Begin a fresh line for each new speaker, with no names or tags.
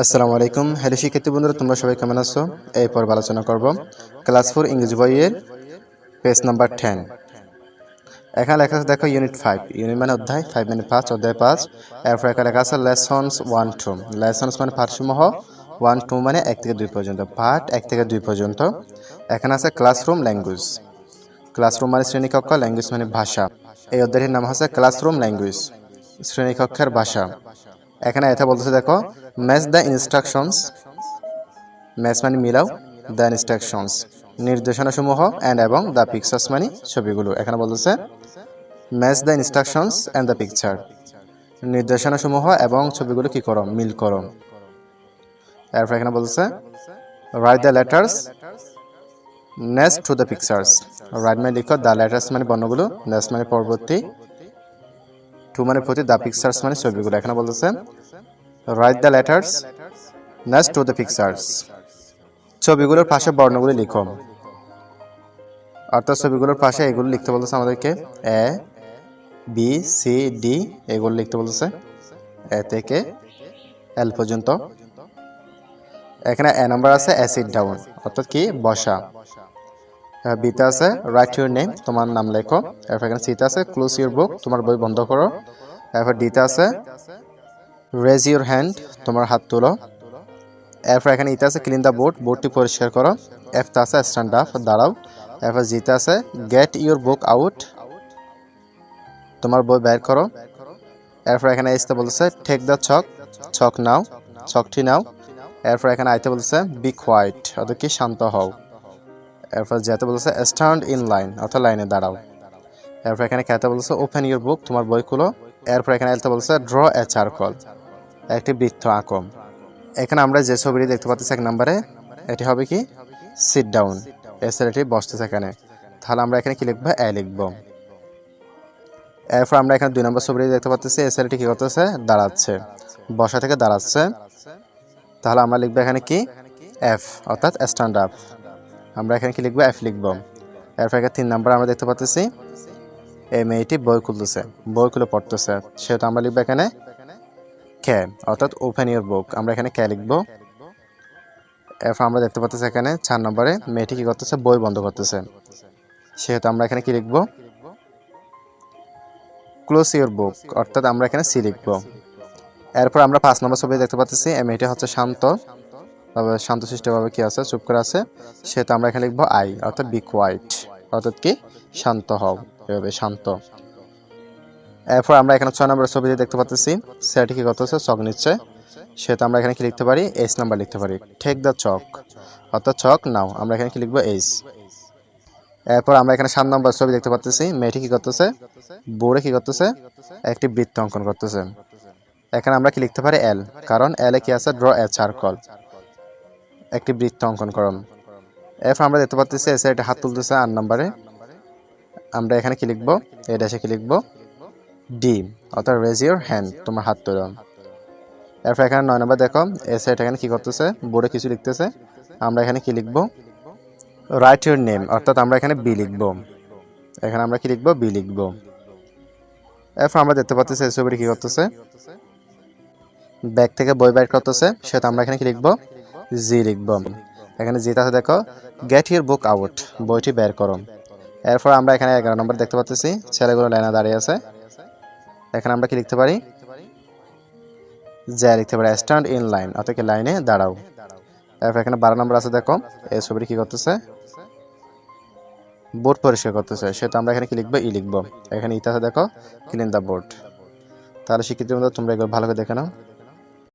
আসসালামু আলাইকুম। হ্যালো শিক্ষার্থী বন্ধুরা, তোমরা সবাই কেমন আছো? এই পর্ব আলোচনা করব। ক্লাস ফোর ইংরেজি বইয়ের পেজ নাম্বার টেন এখানে লেখা আছে, দেখো ইউনিট ফাইভ ইউনিট মানে অধ্যায় ফাইভ মানে পাঁচ, অধ্যায় পাঁচ। এরপর এখানে লেখা আছে লেসন্স ওয়ান টু লেসন্স মানে পাঠসমূহ ওয়ান টু মানে এক থেকে দুই পর্যন্ত। পাঠ এক থেকে দুই পর্যন্ত। এখানে আছে ক্লাসরুম ল্যাঙ্গুয়েজ ক্লাসরুম মানে শ্রেণীকক্ষ ল্যাঙ্গুয়েজ মানে ভাষা। এই অধ্যায়ের নাম হচ্ছে ক্লাসরুম ল্যাঙ্গুয়েজ শ্রেণীকক্ষের ভাষা। এখানে এটা বলতেছে, দেখো ম্যাচ দ্য ইনস্ট্রাকশনস ম্যাচ মানে মিলাও দ্য ইনস্ট্রাকশনস নির্দেশনাসমূহ অ্যান্ড এবং দ্য পিকচার্স মানে ছবিগুলো। এখানে বলতেছে match the instructions and the picture নির্দেশনাসমূহ এবং ছবিগুলো কি করো, মিল করো। এরপর এখানে বলতেছে write the letters next to the pictures write মানে লিখো দ্য লেটার্স মানে বর্ণগুলো নেক্সট মানে পরবর্তী টু মানে প্রতি দ্য পিকচার্স মানে ছবিগুলো, এখানে বলতেছে write the letters next to the pictures ছবিগুলোর পাশে বর্ণগুলি লিখো। অর্থাৎ ছবিগুলোর পাশে এগুলো লিখতে বলতেছে আমাদেরকে এ বি সি ডি এগুলো লিখতে বলতেছে, এ থেকে এল পর্যন্ত। এখানে এ নাম্বার আছে অ্যাসিড ডাউন অর্থাৎ কি? বসা। বিতে আছে রাইট ইউর নেম তোমার নাম লেখো। এরপর এখানে সিতে আছে ক্লোজ ইউর বুক তোমার বই বন্ধ করো। এরপর ডিতে আছে রেজ ইউর হ্যান্ড তোমার হাত তুলো। এরপর এখানে ইতে আছে ক্লিন দ্য বোর্ড বোর্ডটি পরিষ্কার করো। এফতে আছে স্ট্যান্ড আপ দাঁড়াও। এরপর জিতে আছে গেট ইউর বুক আউট তোমার বই বের করো। এরপর এখানে এসতে বলতেছে টেক দ্য ছক ছক নাও ছকটি নাও। এরপর এখানে আইতে বলতেছে বি কোয়াইট অর্থাৎ কি শান্ত হও। এরপর যেতে বলতেছে স্ট্যান্ড ইন লাইন অর্থাৎ লাইনে দাঁড়াও। এরপর এখানে খেতে বলতেছে ওপেন ইউর বুক তোমার বই খুলো। এরপর এখানে এলতে বলছে ড্র এ চারকল একটি বৃত্ত আকম এখানে আমরা যে ছবিটি দেখতে পাচ্ছি এক নম্বরে, এটি হবে কি? সিট ডাউন এ ছেলেটি বসতেছে এখানে। তাহলে আমরা এখানে কি লিখব? এ লিখব। এরপর আমরা এখানে দুই নম্বর ছবিটি দেখতে পাচ্ছি এ ছেলেটি কি করতেছে? দাঁড়াচ্ছে। বসা থেকে দাঁড়াচ্ছে। তাহলে আমরা লিখব এখানে কি? এফ অর্থাৎ স্ট্যান্ড আপ আমরা এখানে কি লিখব? এফ লিখব। এরপর এখানে তিন নাম্বার আমরা দেখতে পাচ্ছি এই মেয়েটি বই খুলতেছে, বই খুলে পড়তেছে। সেহেতু আমরা লিখব এখানে কে অর্থাৎ ওপেন ইউর বুক আমরা এখানে কে লিখব। এরপর আমরা দেখতে পাচ্ছি এখানে চার নম্বরে মেয়েটি কি করতেছে? বই বন্ধ করতেছে। সেহেতু আমরা এখানে কি লিখব? ক্লোজ ইউর বুক অর্থাৎ আমরা এখানে সি লিখব। এরপর আমরা পাঁচ নম্বর ছবি দেখতে পাচ্ছি এই মেয়েটি হচ্ছে শান্ত। শান্তশিষ্টভাবে কি আছে? চুপ করে আছে। সেহেতু আমরা এখানে লিখব আই, অর্থাৎ বি কোয়াইট অর্থাৎ কি? শান্ত হও, এভাবে শান্ত। এরপর আমরা এখানে ছয় নম্বরের ছবিতে দেখতে পাচ্ছি সেটি কি করতেছে? চক নিচ্ছে। সেহেতু আমরা এখানে কি লিখতে পারি? এইচ নাম্বার লিখতে পারি। ঠেক দ্য চক অর্থাৎ চক নাও। আমরা এখানে কি লিখব? এইচ এরপর আমরা এখানে সাত নম্বর ছবি দেখতে পাচ্ছি মেয়েটি কি করতেছে? বোর্ডে কি করতেছে? একটি বৃত্ত অঙ্কন করতেছে। এখানে আমরা কি লিখতে পারি? এল কারণ এল কি আছে? ড্র এ চারকল একটি বৃত্ত অঙ্কন করম এরপর আমরা দেখতে পাচ্ছি এসে এটা হাত তুলতেছে আট নম্বরে। আমরা এখানে কি লিখব? এই ড্যাশে কি লিখব? ডি অর্থাৎ রেজ ইউর হ্যান্ড তোমার হাত তোলো। এরপর এখানে নয় নম্বর দেখো এসে এটা এখানে কি করতেছে? বোর্ডে কিছু লিখতেছে। আমরা এখানে কি লিখব? রাইট ইউর নেম অর্থাৎ আমরা এখানে বি লিখব। এখানে আমরা কি লিখব? বি লিখব। এরপর আমরা দেখতে পাচ্ছি এই ছবিটি কি করতেছে? ব্যাগ থেকে বই বের করতেছে, সেটা আমরা এখানে কি লিখব? জি লিখব এখানে জিতে দেখো। গেট ইউর বুক আউট বইটি বের করো। এরপর আমরা এখানে এগারো নম্বর দেখতে পাচ্ছি, ছেলেগুলো লাইনে দাঁড়িয়ে আছে। এখানে আমরা কি লিখতে পারি? যা লিখতে পারি স্ট্যান্ড ইন লাইন অর্থাৎ কি লাইনে দাঁড়াও। এরপর এখানে বারো নম্বর আছে, দেখো, এই ছবিটি কি করতেছে? বোর্ড পরিষ্কার করতেছে সেটা আমরা এখানে কি লিখব? ই লিখব। এখানে ইতিহাসে দেখো ক্লিন দ্য বোর্ড তাহলে শিক্ষিত তোমরা এগুলো ভালো করে দেখে নাও।